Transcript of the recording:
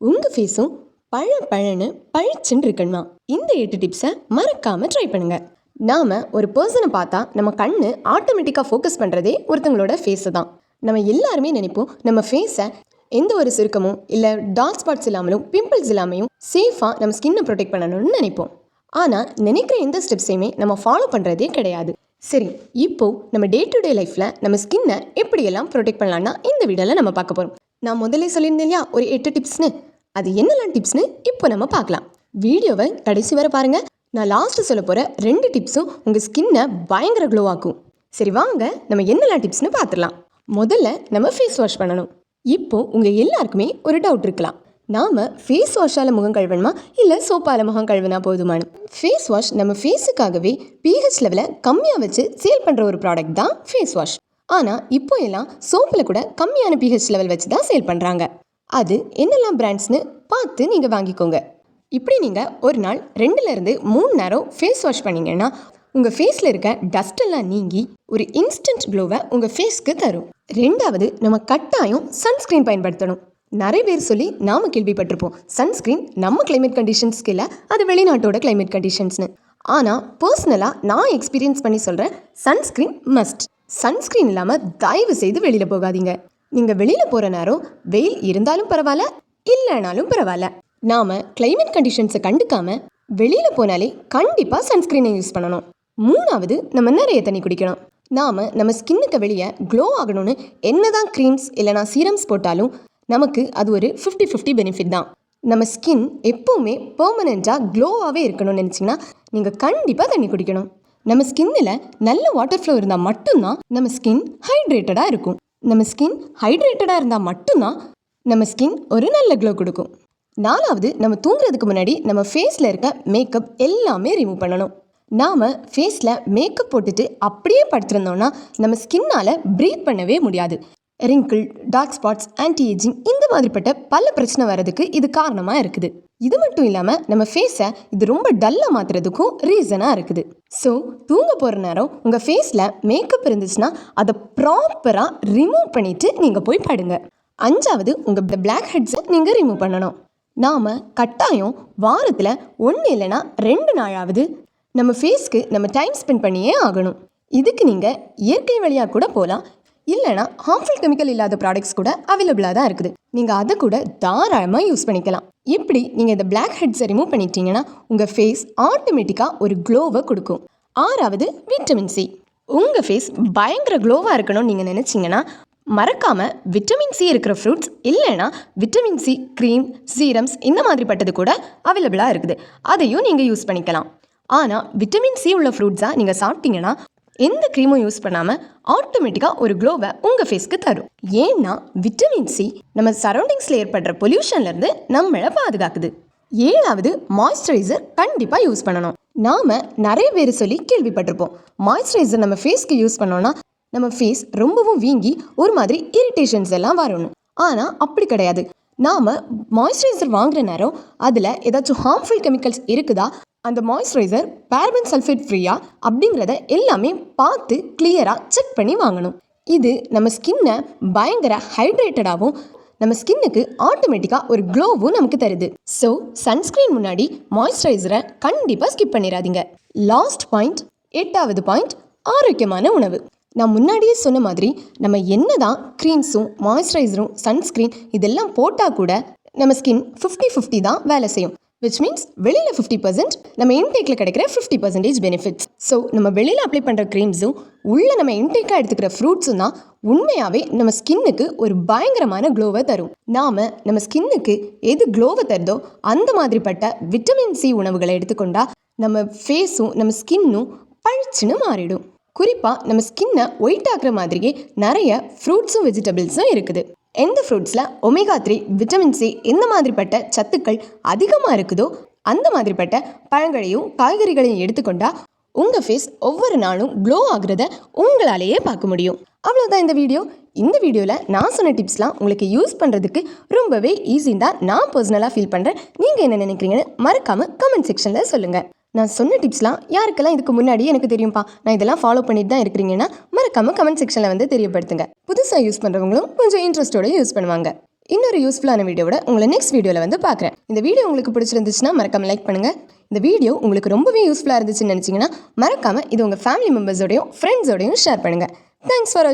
உங்கள் ஃபேஸும் பழ பழன்னு பழிச்சுன்னு இருக்கணுமா இந்த எட்டு டிப்ஸை மறக்காமல் ட்ரை பண்ணுங்கள் நாம் ஒரு பர்சனை பார்த்தா நம்ம கண்ணு ஆட்டோமேட்டிக்காக ஃபோக்கஸ் பண்ணுறதே ஒருத்தங்களோட ஃபேஸை தான். நம்ம எல்லாருமே நினைப்போம் நம்ம ஃபேஸை எந்த ஒரு சுருக்கமும் இல்லை டார்க் ஸ்பாட்ஸ் இல்லாமலும் பிம்பிள்ஸ் இல்லாமையும் சேஃபாக நம்ம ஸ்கின்னை ப்ரொடெக்ட் பண்ணணும்னு நினைப்போம். ஆனால் நினைக்கிற எந்த ஸ்டெப்ஸையுமே நம்ம ஃபாலோ பண்ணுறதே கிடையாது. சரி இப்போ நம்ம டே டு டே லைஃப்பில் நம்ம ஸ்கின்னை எப்படியெல்லாம் ப்ரொடெக்ட் பண்ணலான்னா இந்த வீடியோவில் நம்ம பார்க்க போகிறோம் நான் முதல்ல சொல்லியிருந்தேன் இல்லையா ஒரு எட்டு டிப்ஸ்னு அது என்னெல்லாம் டிப்ஸ்னு இப்போ நம்ம பார்க்கலாம். வீடியோவை கடைசி வரை பாருங்கள் நான் லாஸ்ட்டு சொல்ல போகிற ரெண்டு டிப்ஸும் உங்கள் ஸ்கின்னை பயங்கர க்ளோ ஆக்கும். சரி வாங்க நம்ம என்னெல்லாம் டிப்ஸ்னு பார்த்துடலாம். முதல்ல நம்ம ஃபேஸ் வாஷ் பண்ணணும். இப்போ உங்கள் எல்லாருக்குமே ஒரு டவுட் இருக்கலாம். நாம் ஃபேஸ் வாஷால் முகம் கழுவணுமா? இல்லை சோப்பால் முகம் கழுவினா போதுமானு ஃபேஸ் வாஷ் நம்ம ஃபேஸுக்காகவே பிஹெச் லெவலை கம்மியாக வச்சு சேல் பண்ணுற ஒரு ப்ராடக்ட் தான் ஃபேஸ் வாஷ் ஆனால் இப்போ எல்லாம் சோப்பில் கூட கம்மியான பிஹெச் லெவல் வச்சு தான் சேல் பண்ணுறாங்க அது என்னெல்லாம் பிராண்ட்ஸ்னு பார்த்து நீங்கள் வாங்கிக்கோங்க. இப்படி நீங்கள் ஒரு நாள் ரெண்டுலேருந்து மூணு நேரம் ஃபேஸ் வாஷ் பண்ணிங்கன்னா உங்கள் ஃபேஸில் இருக்க டஸ்டெல்லாம் நீங்கி ஒரு இன்ஸ்டன்ட் க்ளோவை உங்கள் ஃபேஸ்க்கு தரும். ரெண்டாவது நம்ம கட்டாயம் சன்ஸ்க்ரீன் பயன்படுத்தணும். நிறைய பேர் சொல்லி நாம் கேள்விப்பட்டிருப்போம் சன்ஸ்க்ரீன் நம்ம கிளைமேட் கண்டிஷன்ஸ்க்கு இல்லை அது வெளிநாட்டோட கிளைமேட் கண்டிஷன்ஸ்னு ஆனால் பர்சனலாக நான் எக்ஸ்பீரியன்ஸ் பண்ணி சொல்கிறேன் சன்ஸ்க்ரீன் மஸ்ட் சன்ஸ்க்ரீன் இல்லாமல் தயவு செய்து வெளியில் போகாதீங்க. நீங்கள் வெளியில் போகிற நேரம் வெயில் இருந்தாலும் பரவாயில்ல இல்லைனாலும் பரவாயில்ல. நாம் கிளைமேட் கண்டிஷன்ஸை கண்டுக்காமல் வெளியில் போனாலே கண்டிப்பாக சன்ஸ்க்ரீனை யூஸ் பண்ணணும். மூணாவது நம்ம நிறைய தண்ணி குடிக்கணும். நாம் நம்ம ஸ்கின்னுக்கு வெளியே க்ளோ ஆகணும்னு என்னதான் க்ரீம்ஸ் இல்லைனா சீரம்ஸ் போட்டாலும் நமக்கு அது ஒரு ஃபிஃப்டி ஃபிஃப்டி பெனிஃபிட் தான். நம்ம ஸ்கின் எப்போவுமே பெர்மனெண்ட்டாக க்ளோவாகவே இருக்கணும்னு நினச்சிங்கன்னா நீங்கள் கண்டிப்பாக தண்ணி குடிக்கணும். நம்ம ஸ்கின்னில் நல்ல வாட்டர் ஃப்ளோ இருந்தால் மட்டும்தான் நம்ம ஸ்கின் ஹைட்ரேட்டடாக இருக்கும். நம்ம ஸ்கின் ஹைட்ரேட்டடாக இருந்தால் மட்டும்தான் நம்ம ஸ்கின் ஒரு நல்ல க்ளோ கொடுக்கும். நாலாவது நம்ம தூங்குறதுக்கு முன்னாடி நம்ம ஃபேஸில் இருக்க மேக்கப் எல்லாமே ரிமூவ் பண்ணணும். நாம் ஃபேஸில் மேக்கப் போட்டுட்டு அப்படியே படுத்திருந்தோம்னா நம்ம ஸ்கின்னால் ப்ரீத் பண்ணவே முடியாது. Wrinkle dark spots anti ageing இந்த மாதிரிப்பட்ட பல பிரச்சனை வர்றதுக்கு இது காரணமாக இருக்குது. இது மட்டும் இல்லாமல் நம்ம ஃபேஸை இது ரொம்ப டல்லாக மாற்றுறதுக்கும் ரீசனாக இருக்குது. ஸோ தூங்க போகிற நேரம் உங்கள் ஃபேஸில் மேக்கப் இருந்துச்சுன்னா அதை ப்ராப்பராக ரிமூவ் பண்ணிவிட்டு நீங்கள் போய் படுங்க. அஞ்சாவது உங்கள் பிளாக் ஹெட்ஸை நீங்கள் ரிமூவ் பண்ணணும். நாம் கட்டாயம் வாரத்தில் ஒன்று இல்லைன்னா ரெண்டு நாளாவது நம்ம ஃபேஸ்க்கு நம்ம டைம் ஸ்பெண்ட் பண்ணியே ஆகணும். இதுக்கு நீங்கள் இயற்கை வழியாக கூட போகலாம் இல்லைனா ஹார்ம்ஃபுல் கெமிக்கல் இல்லாத ப்ராடக்ட்ஸ் கூட அவைலபிளாக தான் இருக்குது. நீங்கள் அதை கூட தாராளமாக யூஸ் பண்ணிக்கலாம். இப்படி நீங்கள் இந்த பிளாக் ஹெட்ஸை ரிமூவ் பண்ணிட்டீங்கன்னா உங்கள் ஃபேஸ் ஆட்டோமேட்டிக்காக ஒரு க்ளோவை கொடுக்கும். ஆறாவது விட்டமின் சி உங்கள் ஃபேஸ் பயங்கர க்ளோவாக இருக்கணும்னு நீங்கள் நினச்சிங்கன்னா மறக்காமல் விட்டமின் சி இருக்கிற ஃப்ரூட்ஸ் இல்லைன்னா விட்டமின் சி க்ரீம் சீரம்ஸ் இந்த மாதிரிப்பட்டது கூட அவைலபிளாக இருக்குது. அதையும் நீங்கள் யூஸ் பண்ணிக்கலாம். ஆனால் விட்டமின் சி உள்ள ஃப்ரூட்ஸாக நீங்கள் சாப்பிட்டீங்கன்னா எந்த க்ரீமும் யூஸ் பண்ணாமல் ஆட்டோமேட்டிக்காக ஒரு க்ளோவை உங்கள் ஃபேஸ்க்கு தரும். ஏன்னா விட்டமின் சி நம்ம சரௌண்டிங்ஸில் ஏற்படுற பொல்யூஷன்லேருந்து நம்மளை பாதுகாக்குது. ஏழாவது மாய்ஸ்சரைசர் கண்டிப்பாக யூஸ் பண்ணணும். நாம் நிறைய பேர் சொல்லி கேள்விப்பட்டிருப்போம். மாய்ஸ்சரைசர் நம்ம ஃபேஸ்க்கு யூஸ் பண்ணோன்னா நம்ம ஃபேஸ் ரொம்பவும் வீங்கி ஒரு மாதிரி இரிட்டேஷன்ஸ் எல்லாம் வரணும் ஆனால் அப்படி கிடையாது. நாம் மாய்ஸ்சரைசர் வாங்குற நேரம் அதில் ஏதாச்சும் ஹார்ம்ஃபுல் கெமிக்கல்ஸ் இருக்குதா? அந்த மாய்ஸ்சரைசர் பேரபன் சல்ஃபேட் ஃப்ரீயா அப்படிங்கிறத எல்லாமே பார்த்து கிளியராக செக் பண்ணி வாங்கணும். இது நம்ம ஸ்கின்னை பயங்கர ஹைட்ரேட்டடாகவும் நம்ம ஸ்கின்னுக்கு ஆட்டோமேட்டிக்காக ஒரு க்ளோவும் நமக்கு தருது. ஸோ சன்ஸ்க்ரீன் முன்னாடி மாய்ஸ்சரைசரை கண்டிப்பாக ஸ்கிப் பண்ணிடாதீங்க. லாஸ்ட் பாயிண்ட் எட்டாவது பாயிண்ட் ஆரோக்கியமான உணவு. நான் முன்னாடியே சொன்ன மாதிரி நம்ம என்ன தான் க்ரீம்ஸும் மாய்ஸ்சரைசரும் சன்ஸ்க்ரீன் இதெல்லாம் போட்டால் கூட நம்ம ஸ்கின் ஃபிஃப்டி ஃபிஃப்டி தான் வேலை செய்யும். விச் மீன்ஸ் வெளியில் ஃபிஃப்டி பர்சன்ட் நம்ம இன்டேக்கில் கிடைக்கிற ஃபிஃப்டி பர்சன்டேஜ் பெனிஃபிட்ஸ் ஸோ நம்ம வெளியில் அப்ளை பண்ணுற க்ரீம்ஸும் உள்ள நம்ம இன்டேக்காக எடுத்துக்கிற ஃப்ரூட்ஸும் தான் உண்மையாகவே நம்ம ஸ்கின்னுக்கு ஒரு பயங்கரமான க்ளோவை தரும். நாம் நம்ம ஸ்கின்னுக்கு எது க்ளோவை தருதோ அந்த மாதிரிப்பட்ட விட்டமின் சி உணவுகளை எடுத்துக்கொண்டா நம்ம ஃபேஸும் நம்ம ஸ்கின்னும் பழிச்சுன்னு மாறிடும். குறிப்பாக நம்ம ஸ்கின்னை ஒயிட் ஆக்குற மாதிரியே நிறைய ஃப்ரூட்ஸும் வெஜிடபிள்ஸும் இருக்குது. எந்த ஃப்ரூட்ஸில் ஒமேகா த்ரீ விட்டமின் சி இந்த மாதிரிப்பட்ட சத்துக்கள் அதிகமாக இருக்குதோ அந்த மாதிரிப்பட்ட பழங்களையும் காய்கறிகளையும் எடுத்துக்கொண்டால் உங்கள் ஃபேஸ் ஒவ்வொரு நாளும் க்ளோ ஆகுறத உங்களாலேயே பார்க்க முடியும். அவ்வளோதான் இந்த வீடியோ இந்த வீடியோவில் நான் சொன்ன டிப்ஸ்லாம் உங்களுக்கு யூஸ் பண்ணுறதுக்கு ரொம்பவே ஈஸின்னு தான் நான் பர்சனலாக ஃபீல் பண்ணுறேன் நீங்கள் என்ன நினைக்கிறீங்கன்னு மறக்காமல் கமெண்ட் செக்ஷனில் சொல்லுங்கள் நான் சொன்ன டிப்ஸ்லாம் யாருக்கெல்லாம் இதுக்கு முன்னாடி எனக்கு தெரியும்ப்பா நான் இதெல்லாம் ஃபாலோ பண்ணிட்டு தான் இருக்கிறீங்கன்னா மறக்காமல் கமெண்ட் செக்ஷனில் வந்து தெரியப்படுத்துங்க. புதுசாக யூஸ் பண்ணுறவங்களும் கொஞ்சம் இன்ட்ரெஸ்ட்டோட யூஸ் பண்ணுவாங்க. இன்னொரு யூஸ்ஃபுல்லான வீடியோவோட உங்களை நெக்ஸ்ட் வீடியோவில் வந்து பார்க்குறேன். இந்த வீடியோ உங்களுக்கு பிடிச்சிருந்துச்சுன்னா மறக்காம லைக் பண்ணுங்கள் இந்த வீடியோ உங்களுக்கு ரொம்பவே யூஸ்ஃபுல்லாக இருந்துச்சுன்னு நினச்சிங்கன்னா மறக்காமல் இது உங்கள் ஃபேமிலி மெம்பர்ஸோடையும் ஃப்ரெண்ட்ஸோடையும் ஷேர் பண்ணுங்கள் தேங்க்ஸ் ஃபார்